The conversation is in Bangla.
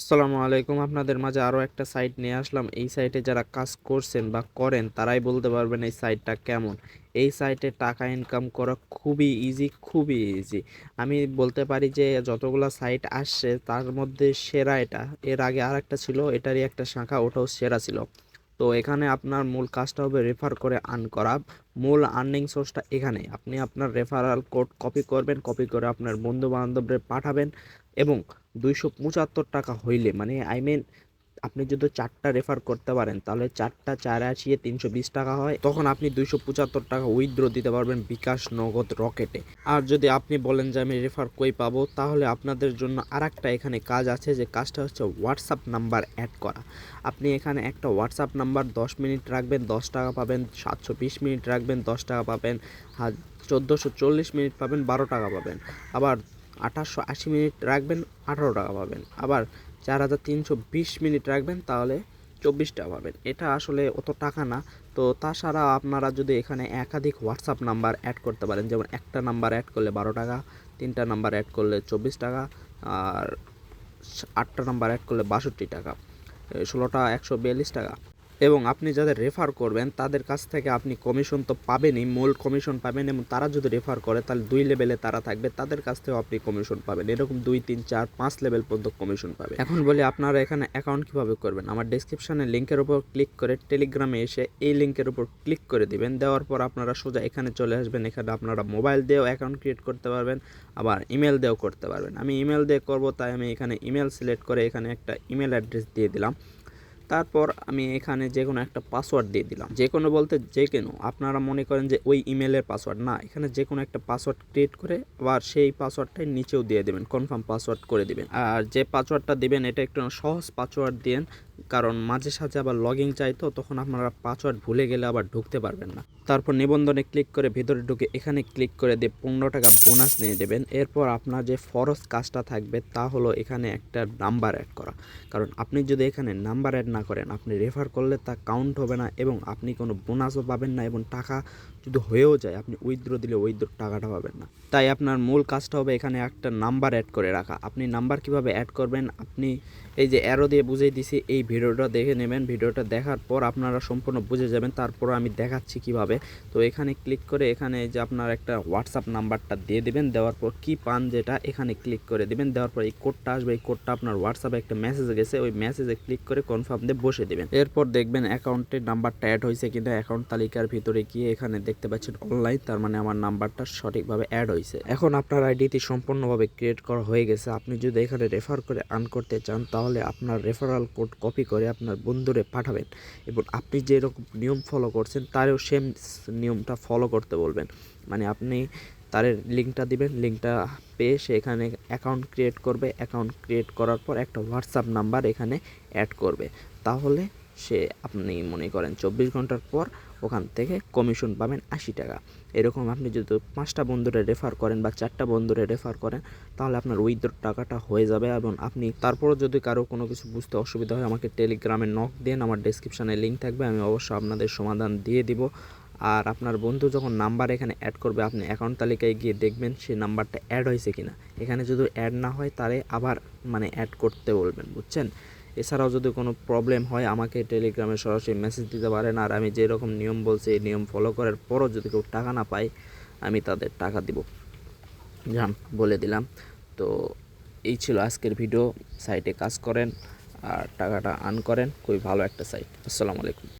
আসসালামু আলাইকুম। আপনাদের মাঝে আরও একটা সাইট নিয়ে আসলাম। এই সাইটে যারা কাজ করছেন বা করেন, তারাই বলতে পারবেন এই সাইটটা কেমন। এই সাইটে টাকা ইনকাম করা খুবই ইজি খুবই ইজি আমি বলতে পারি যে যতগুলো সাইট আসছে, তার মধ্যে সেরা এটা। এর আগে আর একটা ছিল, এটারই একটা শাখা, ওটাও সেরা ছিল। তো এখানে আপনার মূল কাজটা হবে রেফার করে আর্ন করা। মূল আর্নিং সোর্সটা এখানে আপনি আপনার রেফারাল কোড কপি করবেন কপি করে আপনার বন্ধু বান্ধবদের পাঠাবেন এবং দুইশো পঁচাত্তর টাকা হইলে মানে আই মিন আপনি যদি চারটা রেফার করতে পারেন, তাহলে চারটা চার আসিয়ে তিনশো বিশ টাকা হয়। তখন আপনি দুইশো পঁচাত্তর টাকা উইথড্র দিতে পারবেন বিকাশ নগদ রকেটে আর যদি আপনি বলেন যে আমি রেফার কই পাবো, তাহলে আপনাদের জন্য আর একটা এখানে কাজ আছে, যে কাজটা হচ্ছে হোয়াটসঅ্যাপ নাম্বার অ্যাড করা। আপনি এখানে একটা হোয়াটসঅ্যাপ নাম্বার দশ মিনিট রাখবেন, দশ টাকা পাবেন, সাতশো বিশ মিনিট রাখবেন, দশ টাকা পাবেন চোদ্দোশো চল্লিশ মিনিট পাবেন, বারো টাকা পাবেন। আবার আঠাশশো আশি মিনিট রাখবেন, আঠারো টাকা পাবেন। আবার চার হাজার তিনশো বিশ মিনিট রাখবেন, তাহলে চব্বিশ টাকা পাবেন। এটা আসলে অত টাকা না। তো তাছাড়া আপনারা যদি এখানে একাধিক হোয়াটসঅ্যাপ নাম্বার অ্যাড করতে পারেন, যেমন একটা নাম্বার অ্যাড করলে বারো টাকা, তিনটা নাম্বার অ্যাড করলে চব্বিশ টাকা, আর আটটা নাম্বার অ্যাড করলে বাষট্টি টাকা ষোলোটা একশো বিয়াল্লিশ টাকা। এবং আপনি যাদের রেফার করবেন, তাদের কাছ থেকে আপনি কমিশন তো পাবেনই, মূল কমিশন পাবেন এবং তারা যদি রেফার করে, তাহলে দুই লেভেলে তারা থাকবে, তাদের কাছ থেকেও আপনি কমিশন পাবেন। এরকম দুই, তিন, চার, পাঁচ লেভেল পর্যন্ত কমিশন পাবেন এখন বলি আপনারা এখানে অ্যাকাউন্ট কীভাবে করবেন? আমার ডিসক্রিপশনে লিঙ্কের উপর ক্লিক করে টেলিগ্রামে এসে এই লিঙ্কের উপর ক্লিক করে দিবেন। দেওয়ার পর আপনারা সোজা এখানে চলে আসবেন। এখানে আপনারা মোবাইল দিয়েও অ্যাকাউন্ট ক্রিয়েট করতে পারবেন, আবার ইমেল দিয়েও করতে পারবেন। আমি ইমেল দিয়ে করব, তাই আমি এখানে ইমেল সিলেক্ট করে এখানে একটা ইমেল অ্যাড্রেস দিয়ে দিলাম। তারপর আমি এখানে যে কোনো একটা পাসওয়ার্ড দিয়ে দিলাম। যে কোনো বলতে যে কোনো আপনারা মনে করেন যে ওই ইমেলের পাসওয়ার্ড না, এখানে যে কোনো একটা পাসওয়ার্ড ক্রিয়েট করে আবার সেই পাসওয়ার্ডটাই নিচেও দিয়ে দেবেন কনফার্ম পাসওয়ার্ড করে দিবেন। আর যে পাসওয়ার্ডটা দিবেন, এটা একটু সহজ পাসওয়ার্ড দিন কারণ মাঝে সাঝে আবার লগিং চাই তো তখন আপনারা পাসওয়ার্ড ভুলে গেলে আবার ঢুকতে পারবেন না। তারপর নিবন্ধনে ক্লিক করে ভিতরে ঢুকে এখানে ক্লিক করে দিয়ে পনেরো টাকা বোনাস নিয়ে দেবেন এরপর আপনার যে ফরজ কাজটা থাকবে, তা হলো এখানে একটা নাম্বার অ্যাড করা। কারণ আপনি যদি এখানে নাম্বার অ্যাড না করেন, আপনি রেফার করলে তা কাউন্ট হবে না এবং আপনি কোনো বোনাসও পাবেন না এবং টাকা যদি হয়েও যায়, আপনি উইথড্র দিলে উইথড্র টাকাটা পাবেন না। তাই আপনার মূল কাজটা হবে এখানে একটা নাম্বার অ্যাড করে রাখা। আপনি নাম্বার কীভাবে অ্যাড করবেন? আপনি এই যে অ্যারো দিয়ে বুঝিয়ে দিছি, এই ভিডিওটা দেখে নেবেন। ভিডিওটা দেখার পর আপনারা সম্পূর্ণ বুঝে যাবেন, তারপর আমি দেখাচ্ছি কীভাবে। তো এখানে ক্লিক করে এখানে যে আপনার একটা হোয়াটসঅ্যাপ নাম্বারটা দিয়ে দিবেন, দেওয়ার পর কি পান যেটা এখানে ক্লিক করে দিবেন। দেওয়ার পর এই কোডটা আসবে, এই কোডটা আপনার হোয়াটসঅ্যাপে একটা মেসেজ গেছে, ওই মেসেজে ক্লিক করে কনফার্ম দিয়ে বসে দেবেন। এরপর দেখবেন অ্যাকাউন্টের নাম্বারটা অ্যাড হয়েছে কিনা অ্যাকাউন্ট তালিকার ভিতরে গিয়ে এখানে দেখতে পাচ্ছেন অনলাইন তার মানে আমার নাম্বারটা সঠিকভাবে অ্যাড হয়েছে। এখন আপনার আইডিটি সম্পূর্ণভাবে ক্রিয়েট করা হয়ে গেছে। আপনি যদি এখানে রেফার করে আর্ন করতে চান, তাহলে আপনার রেফারাল কোড কপি করে আপনার বন্ধুরে পাঠাবেন এবং আপনি যেরকম নিয়ম ফলো করছেন, তারও সেম নিয়মটা ফলো করতে বলবেন। মানে আপনি তার লিঙ্কটা দিবেন লিঙ্কটা পেয়ে সে এখানে অ্যাকাউন্ট ক্রিয়েট করবে। অ্যাকাউন্ট ক্রিয়েট করার পর একটা হোয়াটসঅ্যাপ নাম্বার এখানে অ্যাড করবে। তাহলে সে আপনি মনে করেন চব্বিশ ঘণ্টার পর ওখান থেকে কমিশন পাবেন আশি টাকা। এরকম আপনি যদি পাঁচটা বন্ধুরে রেফার করেন বা চারটা বন্ধুরে রেফার করেন, তাহলে আপনার উইথড্র টাকাটা হয়ে যাবে এবং আপনি তারপরও যদি কারও কোনো কিছু বুঝতে অসুবিধা হয়, আমাকে টেলিগ্রামে নক দেন আমার ডিসক্রিপশানে লিঙ্ক থাকবে, আমি অবশ্যই আপনাদের সমাধান দিয়ে দিব। আর আপনার বন্ধু যখন নাম্বার এখানে অ্যাড করবে, আপনি অ্যাকাউন্ট তালিকায় গিয়ে দেখবেন সেই নাম্বারটা অ্যাড হয়েছে কিনা। এখানে যদি অ্যাড না হয়, তারে আবার মানে অ্যাড করতে বলবেন, বুঝছেন? এছাড়াও যদি কোনো প্রবলেম হয়, আমাকে টেলিগ্রামে সরাসরি মেসেজ দিতে পারেন। আর আমি যেরকম নিয়ম বলছি, এই নিয়ম ফলো করার পরও যদি কেউ টাকা না পায়, আমি তাদের টাকা দিব। যান বলে দিলাম। তো এই ছিল আজকের ভিডিও সাইটে কাজ করেন আর টাকাটা আর্ন করেন। খুবই ভালো একটা সাইট আসসালামু আলাইকুম।